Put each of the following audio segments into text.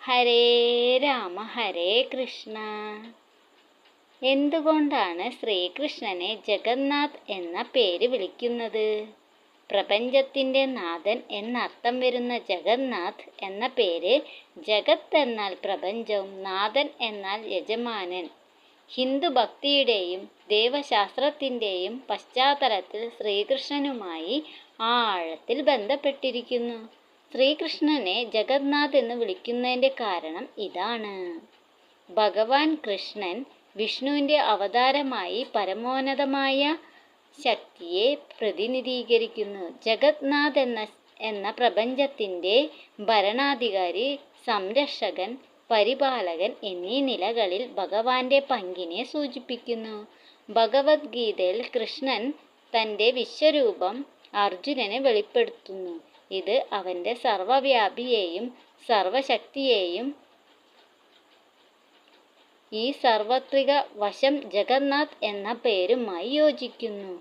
ഹരേ രാമ ഹരേ കൃഷ്ണ. എന്തുകൊണ്ടാണ് ശ്രീകൃഷ്ണനെ ജഗന്നാഥ് എന്ന പേര് വിളിക്കുന്നത്? പ്രപഞ്ചത്തിന്റെ നാഥൻ എന്നർത്ഥം വരുന്ന ജഗന്നാഥ് എന്ന പേര് ജഗത്ത് എന്നാൽ പ്രപഞ്ചവും നാഥൻ എന്നാൽ യജമാനൻ. ഹിന്ദു ഭക്തിയുടെയും ദൈവശാസ്ത്രത്തിന്റെയും പശ്ചാത്തലത്തിൽ ശ്രീകൃഷ്ണനുമായി ആഴത്തിൽ ബന്ധപ്പെട്ടിരിക്കുന്നു. ശ്രീകൃഷ്ണനെ ജഗന്നാഥ് എന്ന് വിളിക്കുന്നതിന്റെ കാരണം ഇതാണ്. ഭഗവാൻ കൃഷ്ണൻ വിഷ്ണുവിന്റെ അവതാരമായി പരമോന്നതമായ ശക്തിയെ പ്രതിനിധീകരിക്കുന്നു. ജഗത്നാഥ് എന്ന എന്ന പ്രപഞ്ചത്തിന്റെ ഭരണാധികാരി സംരക്ഷകൻ പരിപാലകൻ എന്നീ നിലകളിൽ ഭഗവാന്റെ പങ്കിനെ സൂചിപ്പിക്കുന്നു. ഭഗവത്ഗീതയിൽ കൃഷ്ണൻ തന്റെ വിശ്വരൂപം അർജുനന് വെളിപ്പെടുത്തുന്നു. ഇത് അവന്റെ സർവവ്യാപിയെയും സർവശക്തിയെയും ഈ സർവത്രിക വശം ജഗന്നാഥ് എന്ന പേരുമായി യോജിക്കുന്നു.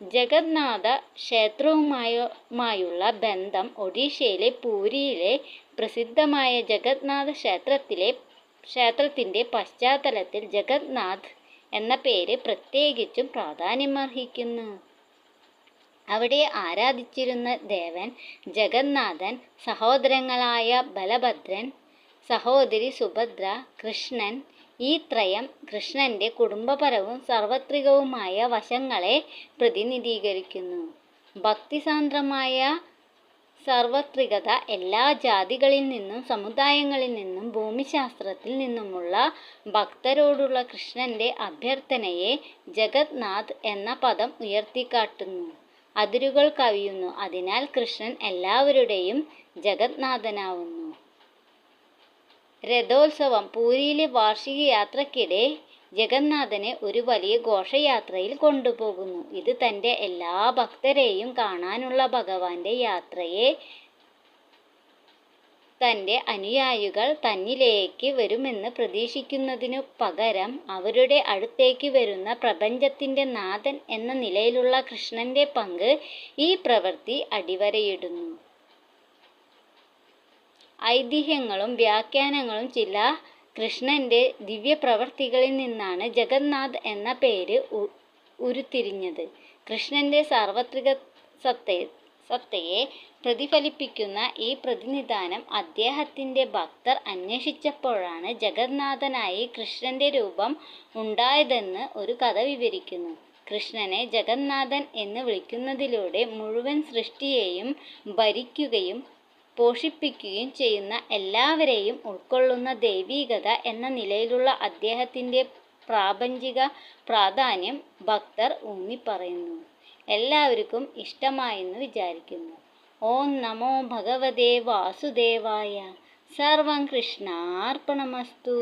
ജഗന്നാഥ ക്ഷേത്രവുമായുള്ള ബന്ധം ഒഡീഷയിലെ പൂരിയിലെ പ്രസിദ്ധമായ ജഗന്നാഥ ക്ഷേത്രത്തിലെ ക്ഷേത്രത്തിന്റെ പശ്ചാത്തലത്തിൽ ജഗന്നാഥ് എന്ന പേര് പ്രത്യേകിച്ചും പ്രാധാന്യമർഹിക്കുന്നു. അവിടെ ആരാധിച്ചിരുന്ന ദേവൻ ജഗന്നാഥൻ സഹോദരങ്ങളായ ബലഭദ്രൻ സഹോദരി സുഭദ്ര കൃഷ്ണൻ ഈ ത്രയം കൃഷ്ണന്റെ കുടുംബപരവും സാർവത്രികവുമായ വശങ്ങളെ പ്രതിനിധീകരിക്കുന്നു. ഭക്തിസാന്ദ്രമായ സാർവത്രികത എല്ലാ ജാതികളിൽ നിന്നും സമുദായങ്ങളിൽ നിന്നും ഭൂമിശാസ്ത്രത്തിൽ നിന്നുമുള്ള ഭക്തരോടുള്ള കൃഷ്ണന്റെ അഭ്യർത്ഥനയെ ജഗത്നാഥ് എന്ന പദം ഉയർത്തിക്കാട്ടുന്നു. അതിരുകൾ കവിയുന്നു. അതിനാൽ കൃഷ്ണൻ എല്ലാവരുടെയും ജഗത്നാഥനാവുന്നു രഥോത്സവം പൂരിയിലെ വാർഷിക യാത്രക്കിടെ ജഗന്നാഥനെ ഒരു വലിയ ഘോഷയാത്രയിൽ കൊണ്ടുപോകുന്നു. ഇത് തന്റെ എല്ലാ ഭക്തരെയും കാണാനുള്ള ഭഗവാന്റെ യാത്രയെ തന്റെ അനുയായികൾ തന്നിലേക്ക് വരുമെന്ന് പ്രതീക്ഷിക്കുന്നതിനു പകരം അവരുടെ അടുത്തേക്ക് വരുന്ന പ്രപഞ്ചത്തിന്റെ നാഥൻ എന്ന നിലയിലുള്ള കൃഷ്ണന്റെ പങ്ക് ഈ പ്രവൃത്തി അടിവരയിടുന്നു. ഐതിഹ്യങ്ങളും വ്യാഖ്യാനങ്ങളും ചില കൃഷ്ണന്റെ ദിവ്യപ്രവർത്തികളിൽ നിന്നാണ് ജഗന്നാഥ് എന്ന പേര് ഉരുത്തിരിഞ്ഞത്. കൃഷ്ണന്റെ സാർവത്രിക സത്തയെ സത്തയെ പ്രതിഫലിപ്പിക്കുന്ന ഈ പ്രതിനിധാനം അദ്ദേഹത്തിന്റെ ഭക്തർ അന്വേഷിച്ചപ്പോഴാണ് ജഗന്നാഥനായി കൃഷ്ണന്റെ രൂപം ഉണ്ടായതെന്ന് ഒരു കഥ വിവരിക്കുന്നു. കൃഷ്ണനെ ജഗന്നാഥൻ എന്ന് വിളിക്കുന്നതിലൂടെ മുഴുവൻ സൃഷ്ടിയെയും ഭരിക്കുകയും പോഷിപ്പിക്കുകയും ചെയ്യുന്ന എല്ലാവരെയും ഉൾക്കൊള്ളുന്ന ദൈവീകത എന്ന നിലയിലുള്ള അദ്ദേഹത്തിന്റെ പ്രാപഞ്ചിക പ്രാധാന്യം ഭക്തർ ഊന്നിപ്പറയുന്നു. എല്ലാവർക്കും ഇഷ്ടമായെന്ന് വിചാരിക്കുന്നു. ഓം നമോ ഭഗവതേ വാസുദേവായ. സർവം കൃഷ്ണാർപ്പണമസ്തു.